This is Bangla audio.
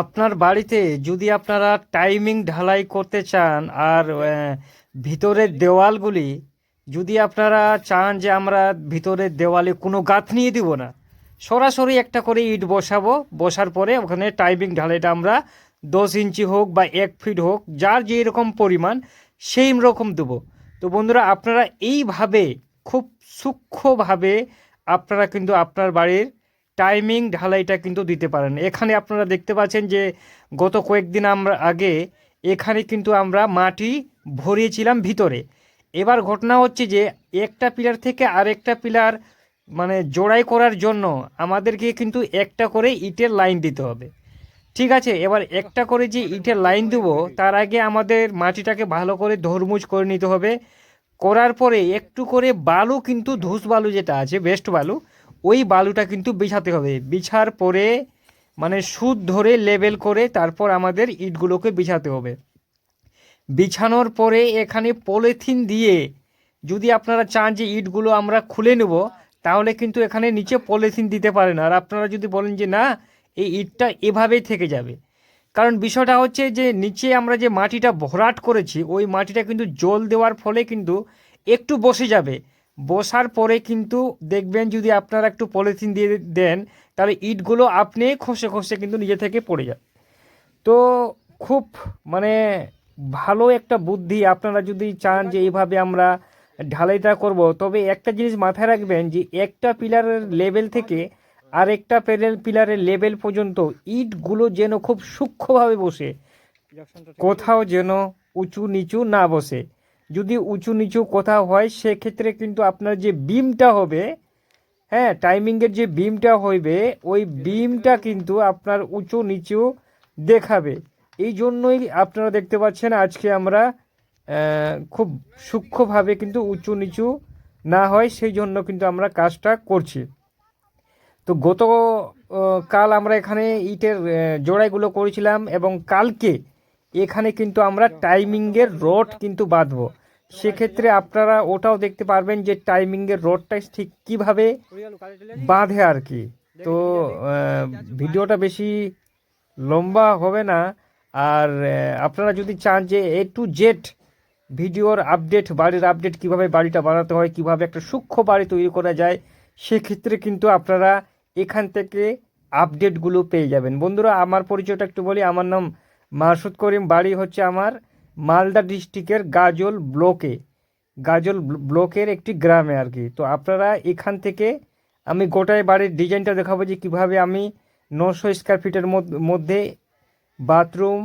আপনার বাড়িতে যদি আপনারা টাইমিং ঢালাই করতে চান আর ভিতরের দেওয়ালগুলি যদি আপনারা চান যে আমরা ভিতরের দেওয়ালে কোনো গাঁথনিয়ে দিব না, সরাসরি একটা করে ইট বসাবো, বসার পরে ওখানে টাইমিং ঢালাইটা আমরা দশ ইঞ্চি হোক বা এক ফিট হোক, যার যে রকম পরিমাণ সেই রকম দেবো। তো বন্ধুরা, আপনারা এইভাবে খুব সূক্ষ্মভাবে আপনারা কিন্তু আপনার বাড়ির টাইমিং ঢালাইটা কিন্তু দিতে পারেন। এখানে আপনারা দেখতে পাচ্ছেন যে গত কয়েকদিন আমরা আগে এখানে কিন্তু আমরা মাটি ভরিয়েছিলাম ভিতরে। এবার ঘটনা হচ্ছে যে একটা পিলার থেকে আরেকটা পিলার মানে জোড়াই করার জন্য আমাদেরকে কিন্তু একটা করে ইটের লাইন দিতে হবে। ঠিক আছে, এবার একটা করে যে ইটের লাইন দেবো, তার আগে আমাদের মাটিটাকে ভালো করে ধরমুজ করে নিতে হবে। করার পরে একটু করে বালু কিন্তু ধূস বালু যেটা আছে, বেস্ট বালু ওই বালুটা কিন্তু বিছাতে হবে। বিছার পরে মানে সুদ ধরে লেবেল করে তারপর আমাদের ইটগুলোকে বিছাতে হবে। বিছানোর পরে এখানে পলিথিন দিয়ে যদি আপনারা চান যে ইটগুলো আমরা খুলে নেব, তাহলে কিন্তু এখানে নিচে পলিথিন দিতে পারেন। আর আপনারা যদি বলেন যে না, এই ইটটা এভাবেই থেকে যাবে। কারণ বিষয়টা হচ্ছে যে নিচে আমরা যে মাটিটা ভরাট করেছি, ওই মাটিটা কিন্তু জল দেওয়ার ফলে কিন্তু একটু বসে যাবে। বসার পরে কিন্তু দেখবেন যদি আপনারা একটু পলিথিন দিয়ে দেন, তাহলে ইটগুলো আপনি খসে খসে কিন্তু নিজে থেকে পড়ে যাবে তো খুব মানে ভালো একটা বুদ্ধি আপনারা যদি চান যে এইভাবে আমরা ঢালাইটা করব। তবে একটা জিনিস মাথায় রাখবেন যে একটা পিলারের লেভেল থেকে আরেকটা পেরেল পিলারের লেভেল পর্যন্ত ইটগুলো যেন খুব সূক্ষ্মভাবে বসে, কোথাও যেন উঁচু নিচু না বসে। যদি উঁচু নিচু কোথাও হয় সেক্ষেত্রে কিন্তু আপনার যে বিমটা হবে হ্যাঁ টাইমিংয়ের যে বিমটা হইবে ওই বিমটা কিন্তু আপনার উঁচু নিচু দেখাবে। এই জন্যই আপনারা দেখতে পাচ্ছেন আজকে আমরা খুব সূক্ষ্মভাবে কিন্তু উঁচু নিচু না হয় সেই জন্য কিন্তু আমরা কাজটা করছি। তো গত কাল আমরা এখানে ইটের জোড়াইগুলো করেছিলাম এবং কালকে এখানে কিন্তু আমরা টাইমিংয়ের রড কিন্তু বাঁধবো। সেক্ষেত্রে আপনারা ওটাও দেখতে পারবেন যে টাইমিংয়ের রডটা ঠিক কীভাবে বাঁধে আর কি। তো ভিডিওটা বেশি লম্বা হবে না। আর আপনারা যদি চান যে এ টু জেড ভিডিওর আপডেট বাড়ির আপডেট কীভাবে বাড়িটা বানাতে হয়, কীভাবে একটা সূক্ষ্ম বাড়ি তৈরি করা যায়, সেক্ষেত্রে কিন্তু আপনারা এখান থেকে আপডেটগুলো পেয়ে যাবেন। বন্ধুরা, আমার পরিচয়টা একটু বলি। আমার নাম মাসুদ করিম বাড়ি হচ্ছে আমার মালদা ডিস্ট্রিক্টের গাজল ব্লকে, গাজল ব্লকের একটি গ্রামে আর কি। তো আপনারা এখান থেকে আমি গোটাই বাড়ির ডিজাইনটা দেখাবো যে কীভাবে আমি নশো স্কোয়ার ফিটের মধ্যে বাথরুম